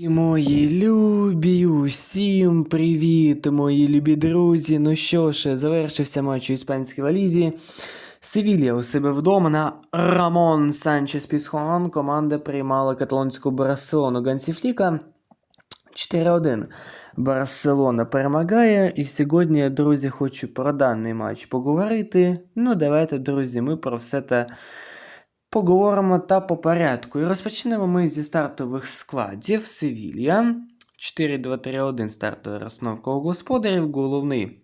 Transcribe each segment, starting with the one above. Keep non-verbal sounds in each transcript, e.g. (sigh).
І Мої любі, усім привіт, мої любі друзі. Ну що ж, завершився матч у іспанській лалізі. Севілія у себе вдома на Рамон Санчес Пісхон. Команда приймала каталонську Барселону Гансіфліка 4-1. Барселона перемагає. І сьогодні, друзі, хочу про даний матч поговорити. Ну, давайте, друзі, ми про все те поговоримо та по порядку. І розпочнемо ми зі стартових складів. Севілія. 4-2-3-1 стартова розстановка у господарів. Головний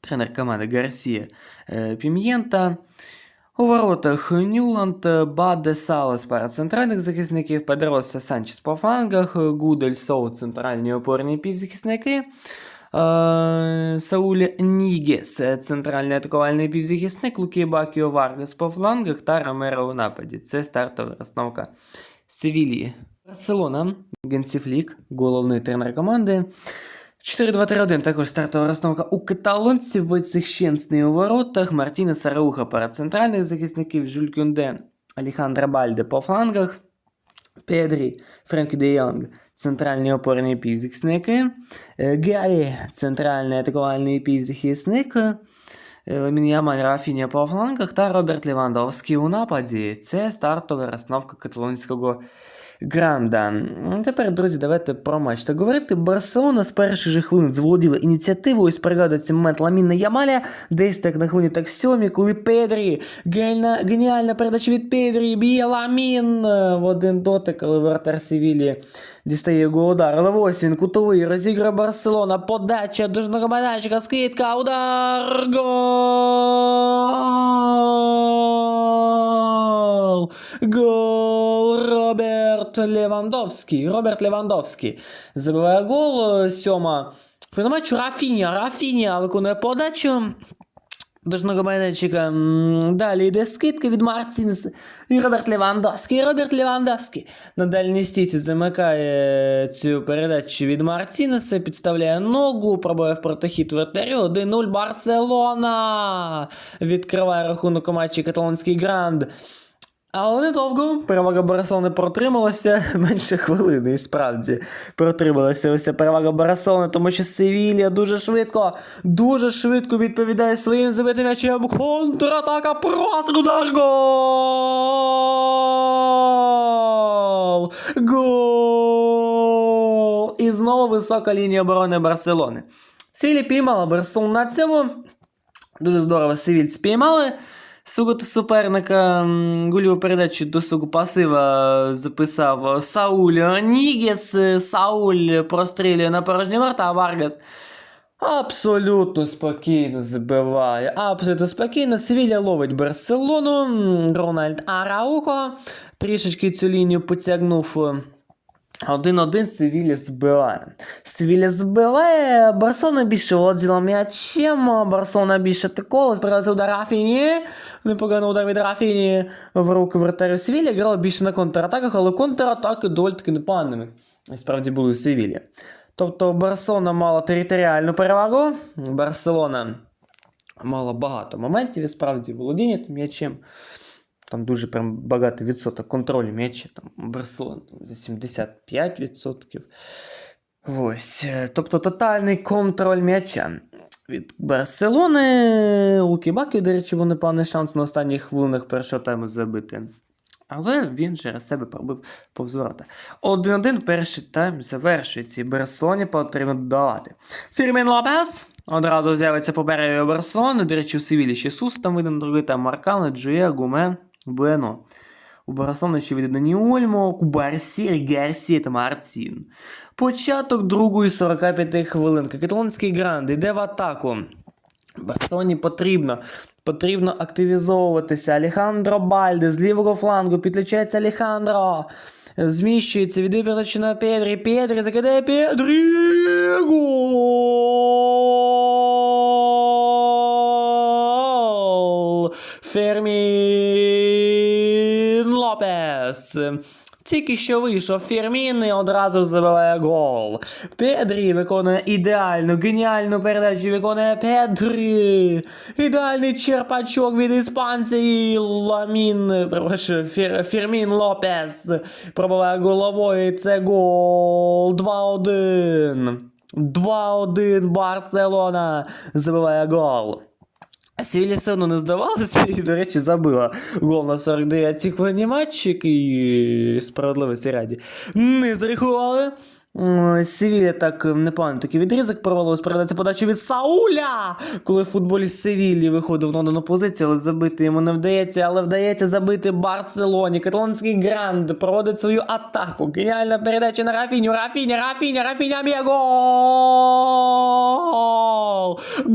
тренер команди Гарсія е, Пім'єнта. У воротах Нюланд, Баде Салес пара центральних захисників, Педроса Санчес по флангах, Гудель Соу центральні опорні півзахисники. Е, Сауль Нігес, центральний атакувальний півзахисник, Лукі Бакіо Варгас по флангах та Ромеро у нападі. Це стартова розстановка Севілії. Барселона, Генсіфлік, головний тренер команди. 4-2-3-1 також стартова розстановка у каталонців, Войцех Щенсний у воротах, Мартіна Сарауха пара центральних захисників, Жюль Кюнде, Алехандро Бальде по флангах, Педрі, Френк Де Йонг, центральні опорні півзахисники, е, Галі, центральний атакувальний півзахисник, е, Рафіня по флангах та Роберт Лівандовський у нападі. Це стартова розстановка каталонського Гранда. Ну, Тепер, друзі, давайте про матч та говорити. Барселона з перших же хвилин заволоділа ініціативою. Ось пригадується момент Ламіна Ямаля, десь так на хвилині так сьомі, коли Педрі, геніальна, геніальна передача від Педрі, б'є Ламін е, в один дотик, але вратар Севілі дістає його удар. Але ось він кутовий, розігрує Барселона, подача до жного майданчика, скидка, удар, гол! Гол! Роберт Левандовський. Роберт Левандовський забиває гол. Сьома. По матчу Рафіня. Рафіня виконує подачу. До жного майданчика. Далі йде скидка від Мартінес. І Роберт Левандовський. Роберт Левандовський на дальній стійці замикає цю передачу від Мартінеса, підставляє ногу, пробує в протохід вратарю. 1-0 Барселона. Відкриває рахунок у матчі каталонський гранд. Але недовго перевага Барселони протрималася (laughs) менше хвилини, і справді протрималася ось перевага Барселони, тому що Севілія дуже швидко, дуже швидко відповідає своїм забитим м'ячем. Контратака просто удар гол! Гол! І знову висока лінія оборони Барселони. Севілія піймала Барселону на цьому. Дуже здорово Севіль спіймали. Сугу суперника м, гольову передачу до сугу пасива записав Сауль Нігес. Сауль прострілює на порожні варта, а Варгас абсолютно спокійно забиває. Абсолютно спокійно. Севілля ловить Барселону. Рональд Араухо трішечки цю лінію потягнув. 1-1 Севілля збиває. Севілля збиває, Барселона більше володіла м'ячем, Барселона більше атакувала, збиралася удар Рафіні, непогано удар від Рафіні в руки вратарю Севілля, грала більше на контратаках, але контратаки доволі таки непоганими. Справді були у Севілля. Тобто Барселона мала територіальну перевагу, Барселона мала багато моментів і справді володіння м'ячем. Там дуже прям багатий відсоток контролю м'яча. Там Барселона за 75%. Ось. е, Тобто тотальний контроль м'яча. Від Барселони Лукі Бакі, до речі, був непоганий шанс на останніх хвилинах першого тайму забити. Але він через себе пробив повз ворота. 1-1 перший тайм завершується, і Барселоні потрібно додавати. Фірмін Лопес одразу з'явиться по берегу Барселони. До речі, у Севілі ще Сус там видно другий тайм Маркане, Джує, Гумен, Буено. У ще видно Дані Ольмо, Кубарсі, Гарсі та Мартін. Початок другої 45 хвилинки. Каталонський гранд йде в атаку. Барселоні потрібно. Потрібно активізовуватися. Алехандро Бальде з лівого флангу підключається Алехандро. Зміщується, віддає передачу на Педрі. Педрі закидає Педрі. Гол! Фермін Лопес. Тільки що вийшов Фірмін і одразу забиває гол. Педрі виконує ідеальну, геніальну передачу, виконує Педрі. Ідеальний черпачок від іспанців. Ламін, перепрошую, Фір, Фірмін Лопес пробиває головою. Це гол. 2-1. 2-1 Барселона забиває гол. Севілля все одно не здавалося і, до речі, забила гол на 49-й хвилині матч, який справедливості раді не зарахували. Севілля так е, непоганий такий відрізок провалилось, передається подача від Сауля, коли футболіст Севіллі виходив на дану позицію, але забити йому не вдається, але вдається забити Барселоні. Каталонський гранд проводить свою атаку. Геніальна передача на Рафіню, Рафіня, Рафіня, Рафіня б'є гол!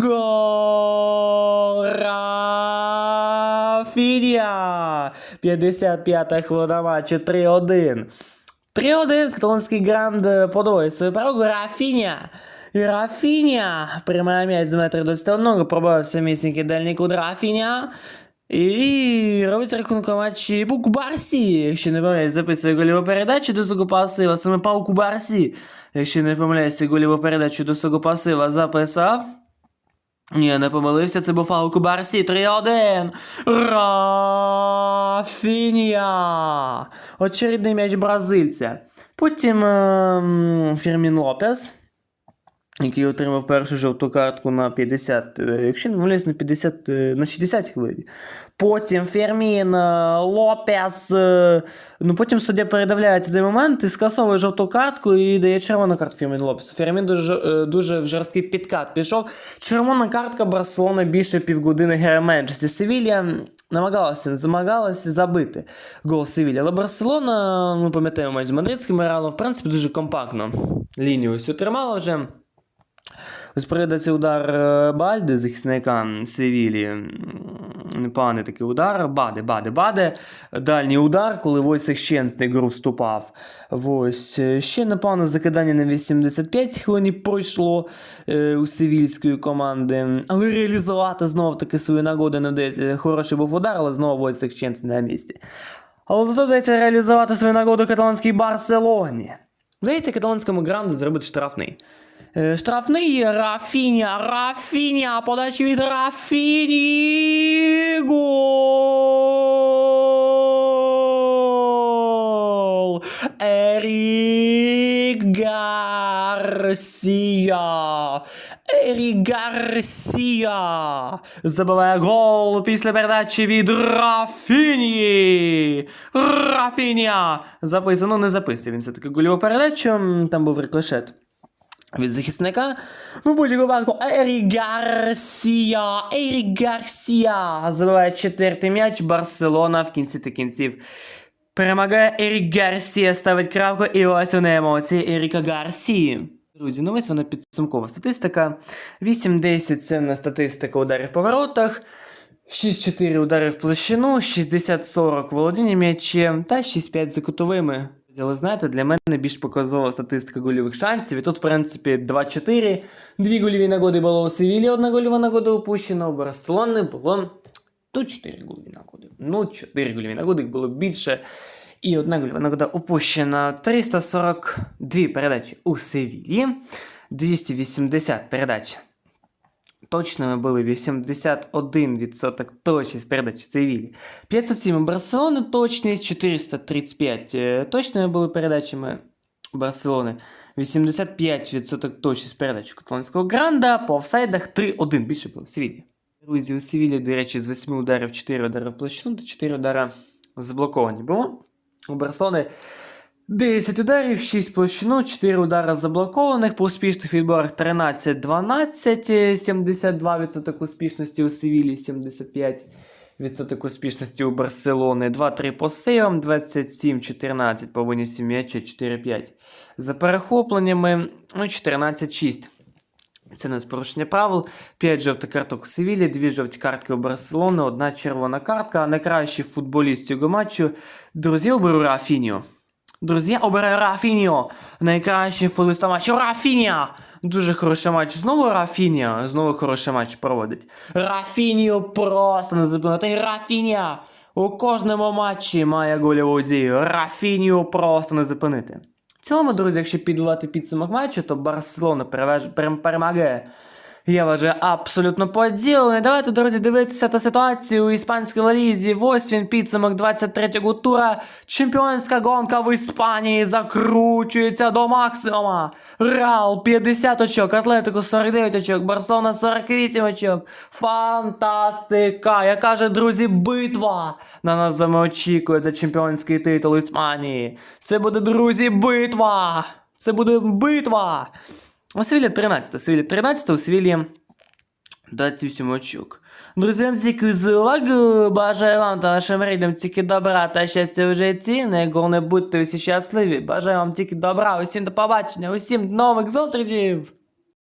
Гол! Рафіня! 55-та хвилина матчу, 3-1. 3-1, каталонський гранд е, свою перемогу. Рафіня! І Рафіня приймає м'яч з метра 21, пробиває самісінький дальній кут Рафіня. І робить рахунок матчі Барсі, якщо не помиляюсь, записує голіву передачу до свого. Саме Паук Барсі, якщо не помиляюся, голіву передачу до свого записав. Ні, не помилився, це був Паук Барсі 3-1. Рафінія. Очередний м'яч бразильця. Потім ем, Фірмін Лопес, який отримав першу жовту картку на 50, е, якщо не помиляюсь, на 50, е, на 60 хвилин. Потім Фермін Лопес. е, Ну потім суддя передавляє цей момент і скасовує жовту картку і дає червону картку Фермін Лопесу. Фермін дуже, дуже в жорсткий підкат пішов. Червона картка Барселона більше півгодини грає менше. Севілля намагалася, замагалася забити гол Севілля. Але Барселона, ми пам'ятаємо з Мадридським грала, в принципі, дуже компактно. Лінію ось отримала вже. Ось передається удар е, Бальди, захисника Севілі. Непоганий такий удар. Баде, баде, баде. Дальній удар, коли Войсик Щенсний гру вступав. Ось. Е, Ще непогане закидання на 85 хвилин пройшло е, у севільської команди. Але реалізувати знову таки свою нагоду не вдається. Хороший був удар, але знову Войсик Щенсний на місці. Але зато вдається реалізувати свою нагоду каталонській Барселоні. Вдається каталонському гранду зробити штрафний. Е, Штрафний Рафіня, Рафіня, подача від Рафіні. Гол! Ерік Гарсія. Ерік Гарсія забиває гол після передачі від Рафіні. Рафіня. Записано, не записує він все-таки гольову передачу. Там був рикошет від захисника. Ну, в будь-якому випадку, Ерік Гарсія, Ерік Гарсія забиває четвертий м'яч. Барселона в кінці та кінців перемагає. Ерік Гарсія ставить крапку, і ось вони емоції Еріка Гарсії. Друзі, ну ось вона підсумкова статистика. 8-10 це не статистика ударів по воротах. 6-4 удари в площину, 60-40 володіння м'ячем та 6-5 за кутовими. Але знаєте, для мене більш показова статистика гольових шансів. І тут, в принципі, 2-4. Дві гольові нагоди було у Севілі, одна гольова нагода упущена, у Барселони було тут 4 гольові нагоди. Ну, 4 гольові нагоди, їх було більше. І одна гольова нагода упущена. 342 передачі у Севілі, 280 передач Точними були 81% точність передач в Севілі. 507 Барселони точність, 435 е, точними були передачами Барселони. 85% точність передач каталонського гранда. По офсайдах 3-1 більше було в Севілі. Друзі, у Севілі, до речі, з 8 ударів 4 удари в площину та 4 удара заблоковані було. У Барселони 10 ударів, 6 площину, 4 удара заблокованих, по успішних відборах 13-12, е, 72% успішності у Севілі, 75% успішності у Барселони, 2-3 по сейвам, 27-14 по винісі м'яча, 4-5 за перехопленнями, ну 14-6. Це не з порушення правил. 5 жовтих карток у Севілі, 2 жовті картки у Барселони, одна червона картка. А Найкращий футболіст цього матчу. Друзі, оберу Рафіньо. Друзі, обираю Рафіньо. Найкращий футболіст матчу Рафіня. Дуже хороший матч. Знову Рафіня. Знову хороший матч проводить. Рафіньо просто не запам'ятати. Рафіня. у кожному матчі має гольову дію. Рафінію просто не зупинити. В цілому, друзі, якщо підбивати підсумок матчу, то Барселона перемагає. Я вважаю абсолютно поділений. Давайте, друзі, дивитися та ситуацію у іспанській лалізі. Ось він підсумок 23-го тура. Чемпіонська гонка в Іспанії закручується до максимума. Реал 50 очок, Атлетико 49 очок, Барселона 48 очок. Фантастика! Яка же, друзі, битва на нас з вами очікує за чемпіонський титул Іспанії. Це буде, друзі, битва! Це буде битва! У Севілі 13, Севілі 13, у Севілі 28 очок. Друзі, всіх з увагу. Бажаю вам та вашим рідним тільки добра та щастя в житті. Найголовне будьте усі щасливі. Бажаю вам тільки добра, усім до побачення, усім нових зустрічей!